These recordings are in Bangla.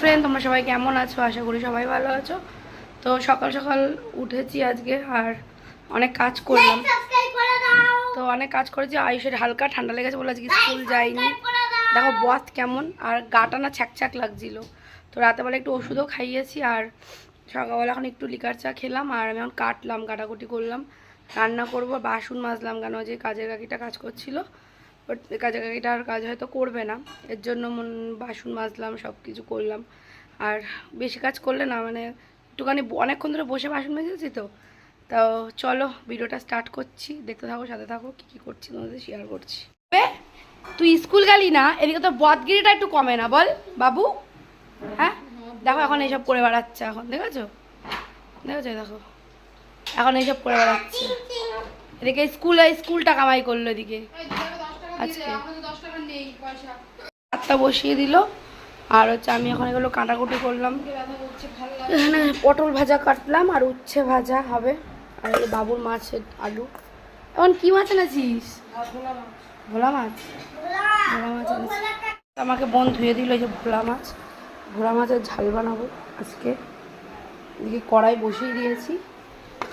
ফ্রেন্ড তোমরা সবাই কেমন আছো? আশা করি সবাই ভালো আছো। তো সকাল সকাল উঠেছি আজকে আর অনেক কাজ করলাম। তো অনেক কাজ করেছি আয়ুষের হালকা ঠান্ডা লেগেছে বলে আজকে স্কুল যাইনি। দেখো বথ কেমন আর গাটা না ছ্যাকছ্যাক লাগছিল। তো রাতেবেলা একটু ওষুধও খাইয়েছি আর সকালবেলা এখন একটু লিকার চা খেলাম আর আমি এখন কাটলাম কাটাকুটি করলাম। রান্না করব বাসন মাজলাম কেন যে কাজের কাকিটা কাজ করছিল। বাট কাজের কাকিটা আর কাজ হয়তো করবে না। এর জন্য মন, বাসন মাজলাম সব কিছু করলাম। আর বেশি কাজ করলে না মানে একটুখানি অনেকক্ষণ ধরে বসে বাসন মেজেছি তো। তো চলো, ভিডিওটা স্টার্ট করছি। দেখতে থাকো, সাথে থাকো, কী কী করছি, তোমাদের শেয়ার করছি। তুই স্কুল গেলি না? এদিকে তো বদগিরিটা একটু কমে না, বল, বাবু। হ্যাঁ? দেখো এখন এইসব করে বেড়াচ্ছে এখন, দেখেছ? দেখেছ, দেখো। এখন এইসব করে বেড়াচ্ছে। এদিকে স্কুলে স্কুলটা কামাই করল এদিকে। আজকে। ভাতটা বসিয়ে দিল আর হচ্ছে আমি এখন এগুলো কাটাকুটি করলাম। এখানে পটল ভাজা কাটলাম আর উচ্ছে ভাজা হবে। আর এই বাবুর মাছের আলু। এখন কি মাছ এনেছিস? ভোলা মাছ। ভোলা মাছ? আমাকে বোন ধুয়ে দিল যে ভোলা মাছ। ভোলা মাছের ঝাল বানাবো আজকে। এদিকে কড়াই বসিয়ে দিয়েছি।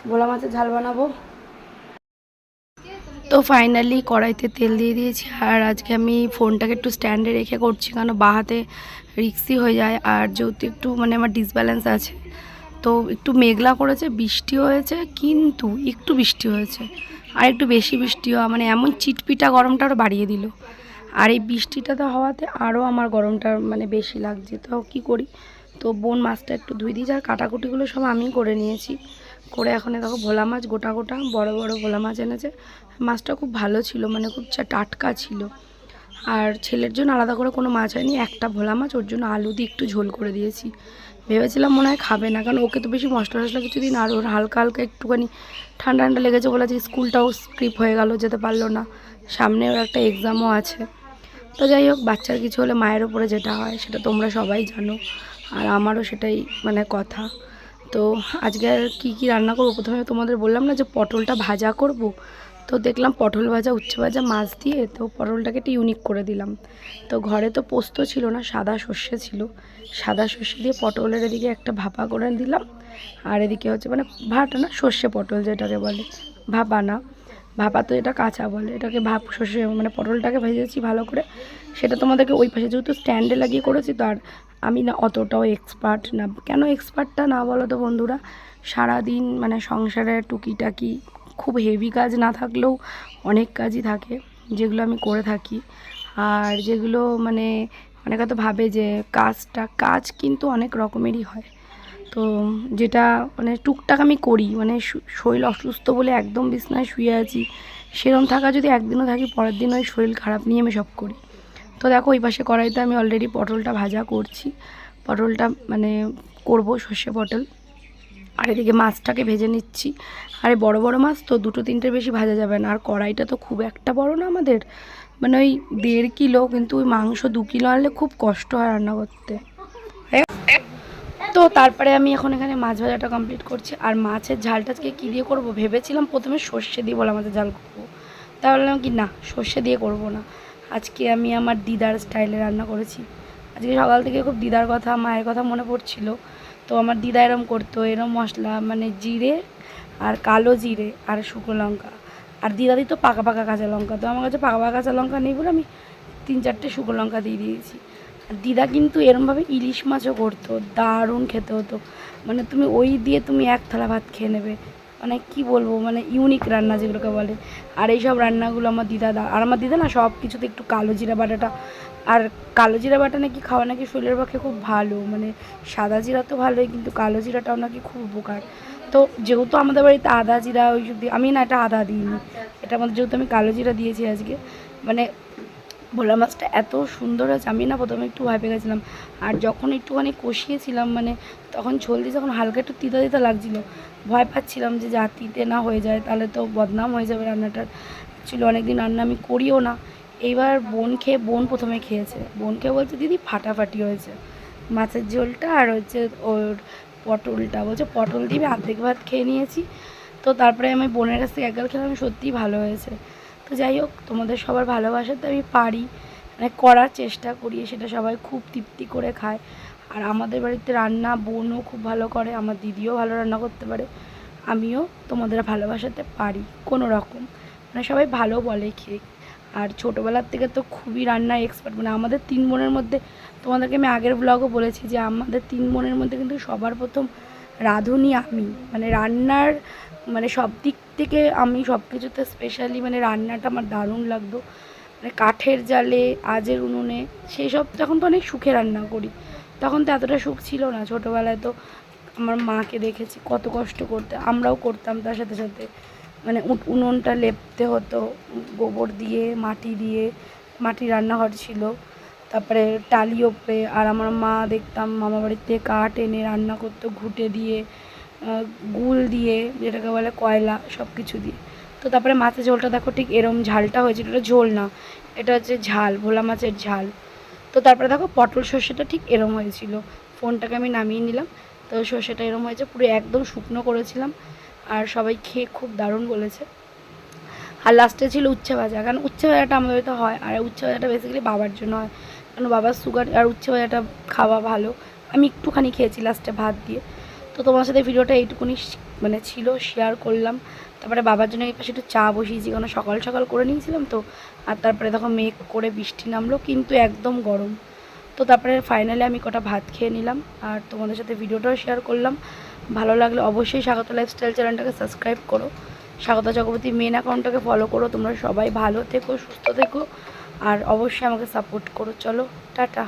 ভোলা মাছের ঝাল বানাবো। তো ফাইনালি কড়াইতে তেল দিয়ে দিয়েছি। আর আজকে আমি ফোনটাকে একটু স্ট্যান্ডে রেখে করছি কারণ বাহাতে রিক্সি হয়ে যায়। আর যেহেতু একটু মানে আমার ডিসব্যালেন্স আছে, তো একটু মেঘলা করেছে, বৃষ্টি হয়েছে, কিন্তু একটু বৃষ্টি হয়েছে। আর একটু বেশি বৃষ্টি হওয়া মানে এমন চিটপিটা গরমটা আরও বাড়িয়ে দিল। আর এই বৃষ্টিটা তো হওয়াতে আরও আমার গরমটা মানে বেশি লাগছে। তো কী করি? তো বোন মাছটা একটু ধুই দিয়েছে, আর কাটাকুটিগুলো সব আমি করে নিয়েছি। করে এখন দেখো ভোলা মাছ গোটা গোটা, বড় বড় ভোলা মাছ এনেছে। মাছটা খুব ভালো ছিল মানে খুব টাটকা ছিল। আর ছেলের জন্য আলাদা করে কোনো মাছ হয়নি, একটা ভোলা মাছ, ওর জন্য আলু দিয়ে একটু ঝোল করে দিয়েছি। ভেবেছিলাম মনে হয় খাবে না, কারণ ওকে তো বেশি মশলা টশলা কিছু দিন আর ওর হালকা হালকা একটুখানি ঠান্ডা ঠান্ডা লেগেছে বলে যে স্কুলটাও স্ক্রিপ হয়ে গেল, যেতে পারল না। সামনে ওর একটা এক্সামও আছে। তো যাই হোক, বাচ্চার কিছু হলে মায়ের ওপরে যেটা হয়, সেটা তোমরা সবাই জানো, আর আমারও সেটাই মানে কথা। তো আজকে আর কী কী রান্না করব? প্রথমে তোমাদের বললাম না যে পটলটা ভাজা করব। তো দেখলাম পটল ভাজা, উচ্ছে ভাজা, মাছ দিয়ে তো পটলটাকে একটু ইউনিক করে দিলাম। তো ঘরে তো পোস্ত ছিল না, সাদা সর্ষে ছিল। সাদা সর্ষে দিয়ে পটলের এদিকে একটা ভাপা করে দিলাম। আর এদিকে হচ্ছে মানে ভাটা না, সর্ষে পটল যেটাকে বলে, ভাপা না। ভাপা তো এটা কাঁচা বলে, এটাকে ভাপ, সর্ষে মানে পটলটাকে ভেজেছি ভালো করে। সেটা তোমাদেরকে ওই পাশে যেহেতু স্ট্যান্ডে লাগিয়ে করেছি, তো আর আমি না অতটাও এক্সপার্ট না। কেন এক্সপার্টটা না বলো তো বন্ধুরা? সারাদিন মানে সংসারের টুকিটাকি খুব হেভি কাজ না থাকলেও অনেক কাজই থাকে, যেগুলো আমি করে থাকি। আর যেগুলো মানে অনেকে তো ভাবে যে কাজটা, কাজ কিন্তু অনেক রকমেরই হয়। তো যেটা মানে টুকটাক আমি করি মানে শরীর অসুস্থ বলে একদম বিছনায় শুয়ে আছি, সেরম থাকা যদি একদিনও থাকি, পরের দিন ওই শরীর খারাপ নিয়ে আমি সব করি। তো দেখো, ওই পাশে কড়াইতে আমি অলরেডি পটলটা ভাজা করছি। পটলটা মানে করব, সর্ষে পটল। আর এদিকে মাছটাকে ভেজে নিচ্ছি। আরে, বড় বড় মাছ তো দুটো তিনটের বেশি ভাজা যাবে না। আর কড়াইটা তো খুব একটা বড় না আমাদের। মানে ওই দেড় কিলো, কিন্তু ওই মাংস দু কিলো আনলে খুব কষ্ট হয় রান্না করতে। তো তারপরে আমি এখন এখানে মাছ ভাজাটা কমপ্লিট করছি। আর মাছের ঝালটা আজকে কী দিয়ে করব ভেবেছিলাম প্রথমে সর্ষে দিয়ে বলে আমাদের ঝাল করব। তা বললাম কি না, সর্ষে দিয়ে করব না। আজকে আমি আমার দিদার স্টাইলে রান্না করেছি। আজকে সকাল থেকে খুব দিদার কথা, মায়ের কথা মনে পড়ছিল। তো আমার দিদা এরম করতো, এরম মশলা মানে জিরে আর কালো জিরে আর শুকনো লঙ্কা। আর দিদা দিত পাকা পাকা কাঁচা লঙ্কা, তো আমার কাছে পাকা পাকা কাঁচা লঙ্কা নেই বলে আমি তিন চারটে শুকনো লঙ্কা দিয়ে দিয়েছি। আর দিদা কিন্তু এরমভাবে ইলিশ মাছও করতো, দারুণ খেতে হতো। মানে তুমি ওই দিয়ে তুমি এক থালা ভাত খেয়ে নেবে। মানে কি বলব মানে ইউনিক রান্না যেগুলোকে বলে। আর এই সব রান্নাগুলো আমার দিদা দা আর আমার দিদা না সব কিছুতে একটু কালো জিরা বাটাটা আর কালো জিরা বাটা নাকি খাওয়া নাকি শরীরের পক্ষে খুব ভালো মানে সাদা জিরা তো ভালোই, কিন্তু কালো জিরাটাও নাকি খুব উপকার। তো যেহেতু আমাদের বাড়িতে আদা জিরা ওই আমি না এটা আদা দিইনি, এটা আমাদের যেহেতু আমি কালো জিরা দিয়েছি আজকে মানে ভোলা মাছটা এত সুন্দর হয়েছে। আমি না প্রথমে একটু ভয় পেয়ে গেছিলাম। আর যখন একটুখানি কষিয়েছিলাম মানে তখন ঝোল দিয়ে যখন হালকা একটু তিতা তিতা লাগছিল, ভয় পাচ্ছিলাম যে যা তিতে না হয়ে যায়, তাহলে তো বদনাম হয়ে যাবে রান্নাটার। অ্যাকচুয়ালি অনেকদিন রান্না আমি করিও না। এইবার বোন খেয়ে, বোন প্রথমে খেয়েছে। বোন খেয়ে বলছে, দিদি, ফাটাফাটি হয়েছে। মাছের ঝোলটা আর হচ্ছে ওর পটলটা। বলছে, পটল দিয়ে আমি অর্ধেক ভাত খেয়ে নিয়েছি। তো তারপরে আমি বোনের কাছ থেকে একগাল খেলাম, সত্যিই ভালো হয়েছে। তো যাই হোক, তোমাদের সবার ভালোবাসাতে আমি পারি। মানে করার চেষ্টা করি, সেটা সবাই খুব তৃপ্তি করে খায়। আর আমাদের বাড়িতে রান্না বোনও খুব ভালো করে, আমার দিদিও ভালো রান্না করতে পারে। আমিও তোমাদের ভালোবাসাতে পারি, কোনো রকম। মানে সবাই ভালো বলে খেয়ে। আর ছোটোবেলার থেকে তো খুবই রান্নায় এক্সপার্ট মানে আমাদের তিন বোনের মধ্যে, তোমাদেরকে আমি আগের ব্লগও বলেছি যে আমাদের তিন বোনের মধ্যে কিন্তু সবার প্রথম রাঁধুনি আমি। মানে রান্নার মানে সব দিক থেকে আমি সব কিছুতে স্পেশালি মানে রান্নাটা আমার দারুণ লাগতো। মানে কাঠের জালে, আজের উনুনে সেই সব তখন তো অনেক সুখে রান্না করি। তখন তো এতটা সুখ ছিল না। ছোটোবেলায় তো আমার মাকে দেখেছি কত কষ্ট করতে, আমরাও করতাম তার সাথে সাথে। মানে উনুনটা লেপতে হতো, গোবর দিয়ে, মাটি দিয়ে, মাটি রান্নাঘর ছিল। তারপরে টালি ওপরে, আর আমার মা দেখতাম মামা বাড়িতে কাঠ এনে রান্না করতো ঘুঁটে দিয়ে গুল দিয়ে, যেটাকে বলে কয়লা সব কিছু দিয়ে। তো তারপরে মাছের ঝোলটা দেখো ঠিক এরম ঝালটা হয়েছিল, এটা ঝোল না, এটা হচ্ছে ঝাল, ভোলা মাছের ঝাল। তো তারপরে দেখো পটল সর্ষেটা ঠিক এরম হয়েছিল, ফোনটাকে আমি নামিয়ে নিলাম, তো সর্ষেটা এরম হয়েছে, পুরো একদম শুকনো করেছিলাম, আর সবাই খেয়ে খুব দারুণ বলেছে। আর লাস্টে ছিল উচ্ছে ভাজা, কারণ উচ্ছে ভাজাটা আমাদের বাড়িতে হয়, আর উচ্ছে ভাজাটা বেসিক্যালি বাবার জন্য হয়। কারণ বাবার সুগার আর উচ্ছে ভাজাটা খাওয়া ভালো? আমি একটুখানি খেয়েছি লাস্টে ভাত দিয়ে। তো তোমার সাথে ভিডিওটা এইটুকুনি মানে ছিল শেয়ার করলাম। তারপরে বাবার জন্য এই পাশে একটু চা বসিয়েছি কারণ সকাল সকাল করে নিয়েছিলাম তো। আর তারপরে দেখো মেঘ করে বৃষ্টি নামলো, কিন্তু একদম গরম। তো তারপরে ফাইনালি আমি কটা ভাত খেয়ে নিলাম। আর তোমাদের সাথে ভিডিওটাও শেয়ার করলাম। ভালো লাগলে অবশ্যই স্বাগত লাইফস্টাইল চ্যানেলটাকে সাবস্ক্রাইব করো। স্বাগত চক্রবর্তী মেন অ্যাকাউন্টটাকে ফলো করো। তোমরা সবাই ভালো থেকো, সুস্থ থেকো। আর অবশ্যই আমাকে সাপোর্ট করো। চলো টাটা।